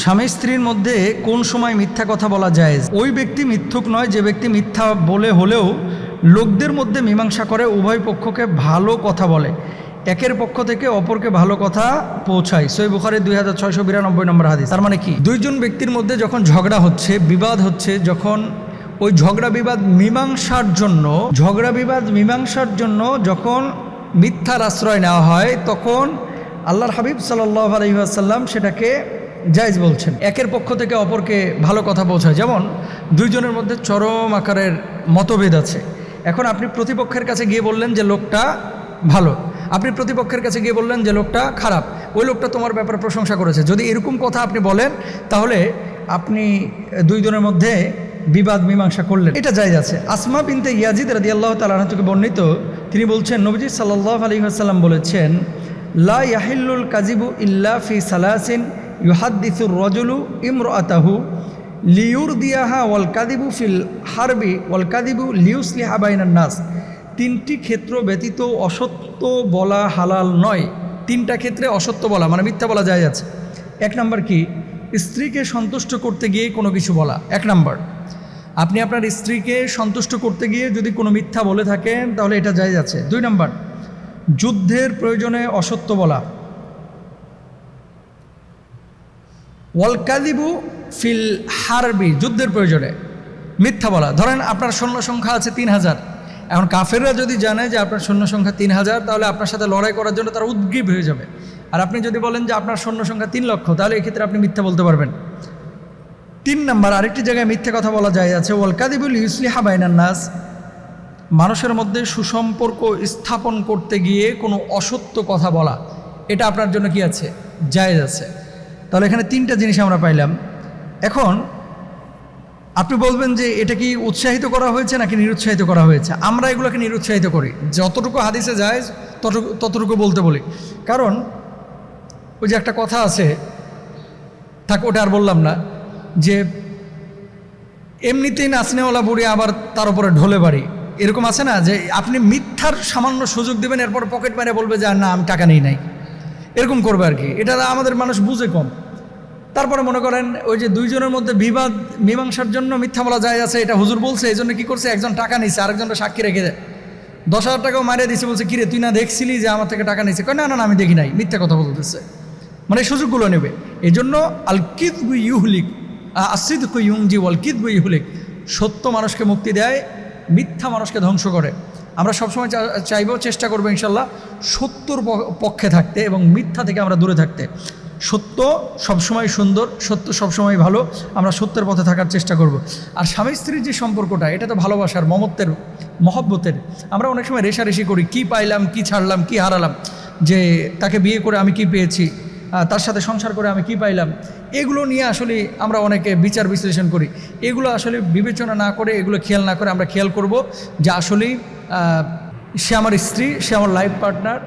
স্বামী স্ত্রীর মধ্যে কোন সময় মিথ্যা কথা বলা যায়? ওই ব্যক্তি মিথ্যুক নয়, যে ব্যক্তি মিথ্যা বলে হলেও লোকদের মধ্যে মীমাংসা করে উভয় পক্ষকে ভালো কথা বলে। একের পক্ষ থেকে অপরকে ভালো কথা পৌঁছায়। সই বুখারে দুই হাজার ছয়শো বিরানব্বই নম্বর হাদিস। তার মানে কি? দুইজন ব্যক্তির মধ্যে যখন ঝগড়া হচ্ছে, বিবাদ হচ্ছে, যখন ওই ঝগড়া বিবাদ মীমাংসার জন্য, ঝগড়া বিবাদ মীমাংসার জন্য যখন মিথ্যার আশ্রয় নেওয়া হয়, তখন আল্লাহর হাবিব সাল্লাহ আলহিহাসাল্লাম সেটাকে জায়জ বলছেন। একের পক্ষ থেকে অপরকে ভালো কথা পৌঁছায় যেমন, দুইজনের মধ্যে চরম আকারের মতভেদ আছে। এখন আপনি প্রতিপক্ষের কাছে গিয়ে বললেন যে লোকটা ভালো। আপনি প্রতিপক্ষের কাছে গিয়ে বললেন যে লোকটা খারাপ। ওই লোকটা তোমার ব্যাপারে প্রশংসা করেছে। যদি এরকম কথা আপনি বলেন, তাহলে আপনি দুইজনের মধ্যে বিবাদ, মীমাংসা করলেন। এটা যাই আছে। আসমা বিনতে ইয়াজিদ রাদি আল্লাহ তালা বর্ণিত, তিনি বলছেন, নবীজি সাল্লাহ আলী আসাল্লাম বলেছেন, লা ইয়াহিল্লুল কাজিবু ইল্লা ফি সালাসিন ইউহাদ্দিসুর রজুলু ইমরাতাহু লিউর দিয়াহা ওয়াল কাদিবু ফিল হারবি ওয়াল কাদিবু লিউসলিহা বাইনান নাস। তিনটি ক্ষেত্র ব্যতীত অসত্য বলা হালাল নয়। তিনটা ক্ষেত্রে অসত্য বলা মানে মিথ্যা বলা যায় আছে। এক নম্বর কি? স্ত্রীকে সন্তুষ্ট করতে গিয়ে কোনো কিছু বলা। এক নম্বর। আপনি আপনার স্ত্রীকে সন্তুষ্ট করতে গিয়ে যদি কোনো মিথ্যা বলে থাকেন, তাহলে এটা যায় আছে দুই নম্বর। যুদ্ধের প্রয়োজনে অসত্য বলা। ওয়ালকাদিবু ফিল হারবি, যুদ্ধের প্রয়োজনে। মিথ্যা বলা। ধরেন আপনার সৈন্য সংখ্যা আছে তিন হাজার। এখন কাফেররা যদি জানে যে আপনার সৈন্য সংখ্যা তিন হাজার, তাহলে আপনার সাথে লড়াই করার জন্য তারা উদ্গ্রীব হয়ে যাবে। আর আপনি যদি বলেন যে আপনার সৈন্য সংখ্যা তিন লক্ষ, তাহলে এক্ষেত্রে আপনি মিথ্যা বলতে পারবেন। তিন নম্বর, আরেকটি জায়গায় মিথ্যা কথা বলা যায় আছে ওয়ালকাদিবুল ইউসলিহা বাইনান নাস। মানুষের মধ্যে সুসম্পর্ক স্থাপন করতে গিয়ে কোনো অসত্য কথা বলা, এটা আপনার জন্য কি আছে? জায়েজ আছে। তাহলে এখানে তিনটা জিনিস আমরা পাইলাম। এখন আপনি বলবেন যে এটা কি উৎসাহিত করা হয়েছে নাকি নিরুৎসাহিত করা হয়েছে? আমরা এগুলোকে নিরুৎসাহিত করি। যতটুকু হাদিসে যায় ততটুকু ততটুকু বলতে বলি। কারণ ওই যে একটা কথা আছে, থাক ওটা আর বললাম না, যে এমনিতেই নাচনেওয়ালা বুড়ি আবার তার উপরে ঢোলে বাড়ি। এরকম আছে না যে আপনি মিথ্যার সামান্য সুযোগ দেবেন, এরপর পকেট মেরে বলবে যে না, আমি টাকা নেই নাই এরকম করবে আর কি। এটা আমাদের মানুষ বুঝে কম। তারপরে মনে করেন ওই যে দুইজনের মধ্যে বিবাদ, মীমাংসার জন্য মিথ্যা বলা যায় আছে, এটা হুজুর বলছে এই জন্য কী করছে? একজন টাকা নিছে আরেকজনটা সাক্ষী রেখে দেয়। দশ হাজার টাকাও মারিয়ে দিছে, বলছে, কিরে, তুই না দেখছিলি যে আমার থেকে টাকা নিছে? কয়, না না আমি দেখি নাই, মিথ্যা কথা বলতেছে। মানে সুযোগগুলো নেবে। এই জন্য আল কিদবু ইউহলিক আসিদ ইউংজি ওয়াল কিদবু ইউহলিক, সত্য মানুষকে মুক্তি দেয়, মিথ্যা মানুষকে ধ্বংস করে। আমরা সবসময় চাইব, চেষ্টা করব ইনশাল্লাহ সত্যর পক্ষে থাকতে এবং মিথ্যা থেকে আমরা দূরে থাকতে সত্য সবসময় সুন্দর, সত্য সবসময় ভালো, আমরা সত্যের পথে থাকার চেষ্টা করব। আর স্বামী স্ত্রীর যে সম্পর্কটা, এটা তো ভালোবাসার, মমত্বের, মহব্বতের আমরা অনেক সময় রেশারেশি করি, কি পাইলাম, কি ছাড়লাম, কি হারালাম, যে তাকে বিয়ে করে আমি কি পেয়েছি তার সাথে সংসার করে আমি কি পাইলাম? এগুলো নিয়ে আসলে আমরা অনেকে বিচার বিশ্লেষণ করি। এগুলো আসলে বিবেচনা না করে, এগুলো খেয়াল না করে আমরা খেয়াল করব যে আসলেই সে আমার স্ত্রী, সে আমার লাইফ পার্টনার